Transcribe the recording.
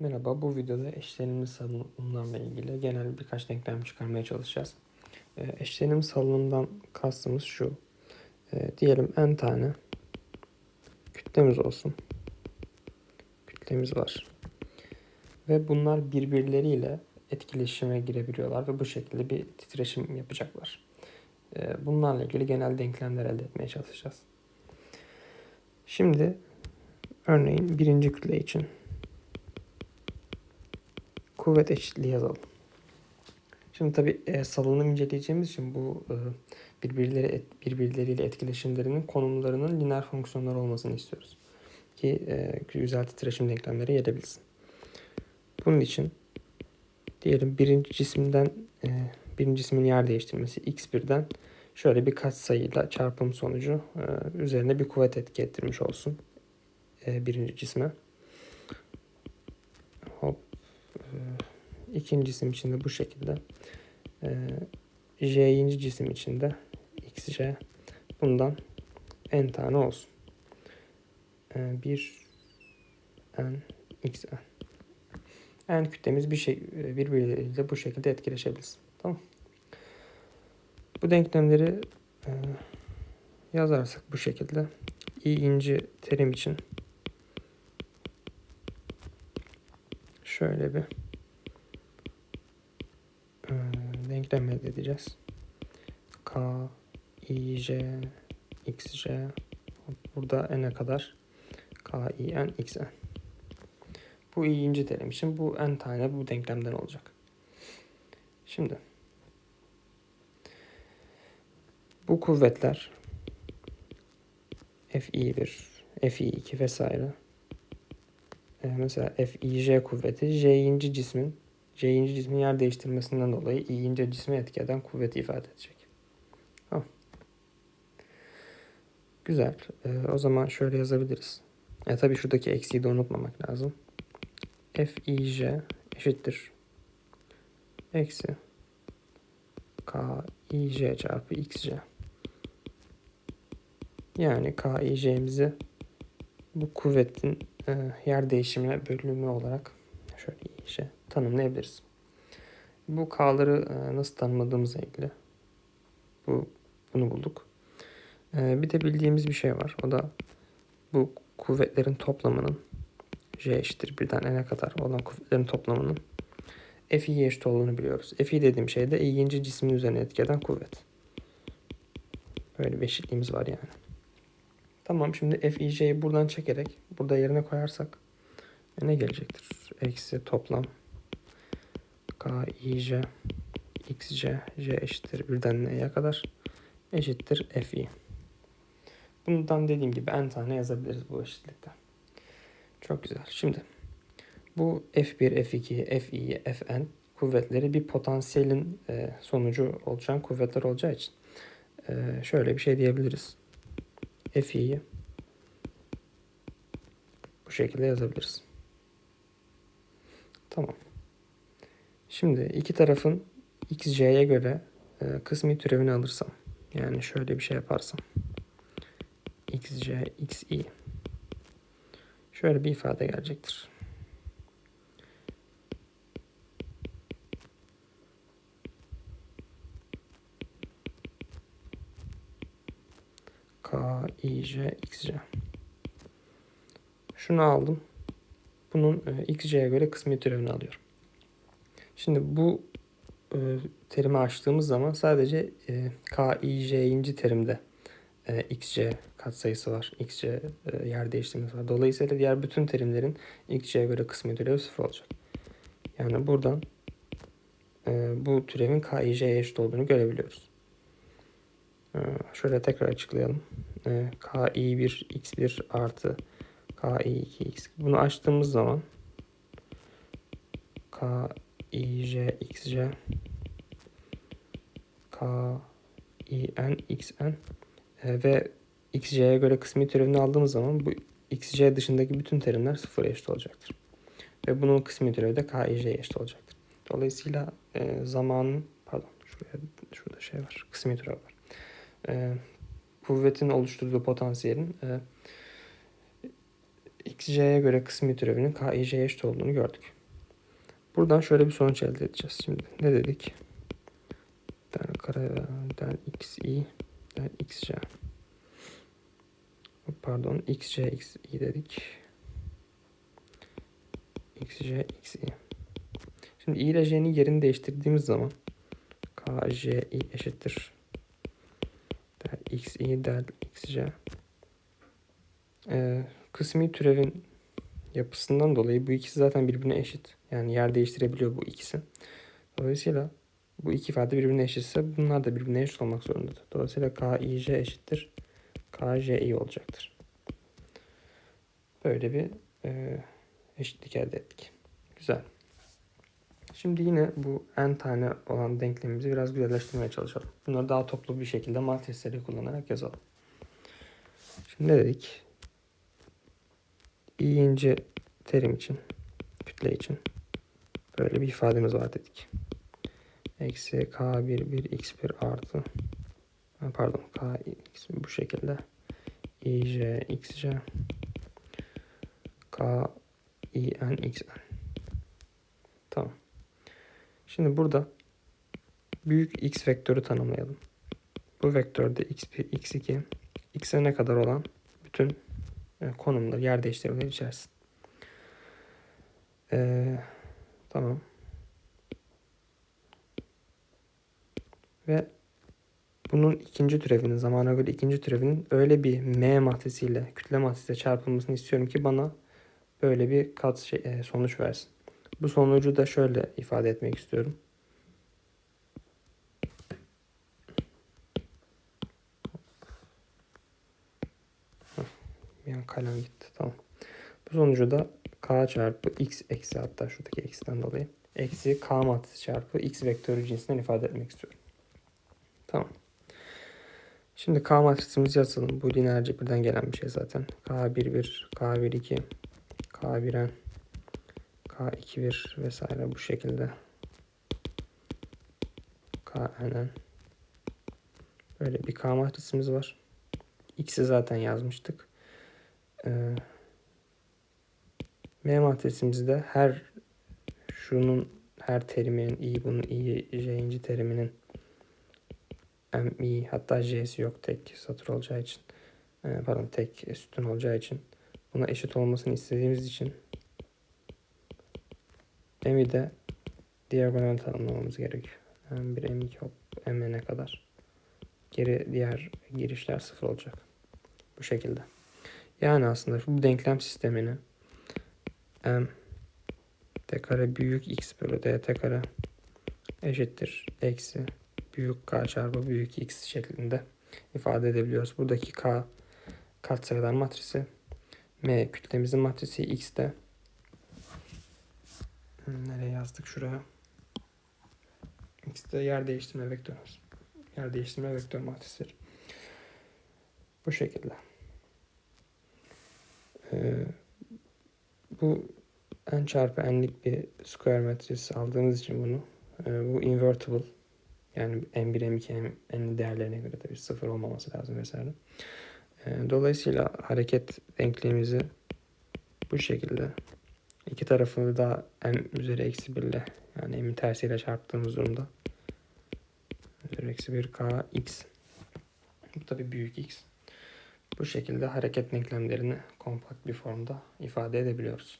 Merhaba, bu videoda eşlerimli salınımlarla ilgili genel birkaç denklem çıkarmaya çalışacağız. Ee, eşlenim salınımdan kastımız şu. Ee, diyelim n tane kütlemiz olsun. Kütlemiz var. Ve bunlar birbirleriyle etkileşime girebiliyorlar ve bu şekilde bir titreşim yapacaklar. Ee, bunlarla ilgili genel denklemler elde etmeye çalışacağız. Şimdi örneğin birinci kütle için kuvvet eşitliği yazalım. Şimdi tabi e, salınım inceleyeceğimiz için bu e, birbirleri et, birbirleriyle etkileşimlerinin konumlarının lineer fonksiyonlar olmasını istiyoruz. Ki e, güzel titreşim denklemleri gelebilsin. Bunun için diyelim birinci cisimden e, birinci cismin yer değiştirmesi x1'den şöyle birkaç sayıyla çarpım sonucu e, üzerine bir kuvvet etki ettirmiş olsun e, birinci cisme. Hop. E, ikinci cisim için bu şekilde. E, J'inci cisim için de xj bundan n tane olsun. E, n x n. N kütlemiz bir şey birbirleriyle bu şekilde etkileşebilsin. Tamam. Bu denklemleri e, yazarsak bu şekilde i inci terim için şöyle bir e, denklem elde edeceğiz. K, I, J, X, J burada n'e kadar K, I, N, X, N. Bu i'inci terim için bu n tane bu denklemden olacak. Şimdi bu kuvvetler Fi1, Fi2 vesaire e, mesela Fij kuvveti J'inci cismin J'inci cismin yer değiştirmesinden dolayı i'inci cisme etki eden kuvveti ifade edecek. Tamam. Güzel. E, o zaman şöyle yazabiliriz. E, tabii şuradaki eksiği de unutmamak lazım. Fij eşittir. Eksi Kij çarpı xj. Yani Kij'mizi bu kuvvetin e, yer değişimine bölümü olarak şöyle işe tanımlayabiliriz. Bu K'ları e, nasıl tanımladığımızla ilgili bu bunu bulduk. E, bir de bildiğimiz bir şey var. O da bu kuvvetlerin toplamının J eşittir birden n'e kadar olan kuvvetlerin toplamının Fi'ye eşit olduğunu biliyoruz. Fi dediğim şey de i'inci cismin üzerine etki eden kuvvet. Böyle bir eşitliğimiz var yani. Tamam şimdi Fic'yi buradan çekerek burada yerine koyarsak ne gelecektir? Eksi toplam Kic xc j eşittir birden n'ye kadar eşittir fi. Bundan dediğim gibi n tane yazabiliriz bu eşitlikte. Çok güzel. Şimdi bu F1, F2, Fi, Fn kuvvetleri bir potansiyelin e, sonucu olacak kuvvetler olacağı için e, şöyle bir şey diyebiliriz. Fi'yi bu şekilde yazabiliriz. Tamam. Şimdi iki tarafın xj'ye göre e, kısmi türevini alırsam yani şöyle bir şey yaparsam xj xi şöyle bir ifade gelecektir. K, I, J, X, J. Şunu aldım. Bunun e, X, göre kısmi türevini alıyorum. Şimdi bu e, terimi açtığımız zaman sadece e, K, I, J'inci terimde e, X, J katsayısı var. X, J e, yer değiştirmesi var. Dolayısıyla diğer bütün terimlerin X, J'ye göre kısmi türevi sıfır olacak. Yani buradan e, bu türevin K, I, J'ye eşit olduğunu görebiliyoruz. E, şöyle tekrar açıklayalım. E, Ki1 x1 artı Ki2 x. Bunu açtığımız zaman Kij xj Kin xn e, ve xj'ye göre kısmi türevini aldığımız zaman bu xj dışındaki bütün terimler sıfıra eşit olacaktır. Ve bunun kısmi türevi de kij'ye eşit olacaktır. Dolayısıyla e, zamanın pardon şuraya şurada şey var kısmi türev var. E, kuvvetin oluşturduğu potansiyelin e, xj'ye göre kısmi türevinin kij'ye eşit olduğunu gördük. Buradan şöyle bir sonuç elde edeceğiz. Şimdi ne dedik? Del kare del xi del xj. Pardon xj xi dedik. xj xi. Şimdi i ile j'nin yerini değiştirdiğimiz zaman kji eşittir del xi del xj. Ee, kısmi türevin yapısından dolayı bu ikisi zaten birbirine eşit. Yani yer değiştirebiliyor bu ikisi. Dolayısıyla bu iki ifade birbirine eşitse bunlar da birbirine eşit olmak zorundadır. Dolayısıyla KIJ eşittir. KJI olacaktır. Böyle bir e, eşitlik elde ettik. Güzel. Şimdi yine bu n tane olan denklemimizi biraz güzelleştirmeye çalışalım. Bunları daha toplu bir şekilde matrisleri kullanarak yazalım. Şimdi ne dedik? İyinci terim için, kütle için böyle bir ifademiz var dedik. Eksi k1 1 x1 artı pardon k x bu şekilde ij xj k in xn tamam. Şimdi burada büyük x vektörü tanımlayalım. Bu vektörde x1, x2, x'e ne kadar olan bütün e, konumları, yer değiştirmeleri içersin. Ee, tamam. Ve bunun ikinci türevinin, zamana göre ikinci türevinin öyle bir m matrisiyle, kütle matrisiyle çarpılmasını istiyorum ki bana böyle bir kat şey, e, sonuç versin. Bu sonucu da şöyle ifade etmek istiyorum. Yani kalem gitti. Tamam. Bu sonucu da k çarpı x eksi hatta şuradaki eksiden dolayı eksi k matrisi çarpı x vektörü cinsinden ifade etmek istiyorum. Tamam. Şimdi k matrisimizi yazalım. Bu lineer cepirden gelen bir şey zaten. k11, k12, k1n, k21 vesaire bu şekilde. knn. Böyle bir k matrisimiz var. X'i zaten yazmıştık. Ee, M matrisimizde her şunun her teriminin i bunun i j'inci teriminin m i hatta j'si yok tek satır olacağı için e, pardon tek sütun olacağı için buna eşit olmasını istediğimiz için m'i de diagonal tanımlamamız gerekiyor. M1 M2 hop m'e kadar geri diğer girişler sıfır olacak. Bu şekilde. Yani aslında bu denklem sistemini m t kare büyük x bölü dt kare eşittir eksi büyük k çarpı büyük x şeklinde ifade edebiliyoruz. Buradaki k katsayılar matrisi m kütlemizin matrisi x de hmm, nereye yazdık şuraya x de yer değiştirme vektörümüz. Yer değiştirme vektör matrisidir. Bu şekilde. Ee, bu n çarpı n'lik bir square matrisi aldığımız için bunu e, bu invertible yani n1 m2 n değerlerine göre tabii sıfır olmaması lazım vesaire. E, dolayısıyla hareket denklemimizi bu şekilde iki tarafını da m üzeri eksi 1 ile yani m'in tersiyle çarptığımız durumda üzeri eksi 1 k x bu tabi büyük x bu şekilde hareket denklemlerini kompakt bir formda ifade edebiliyoruz.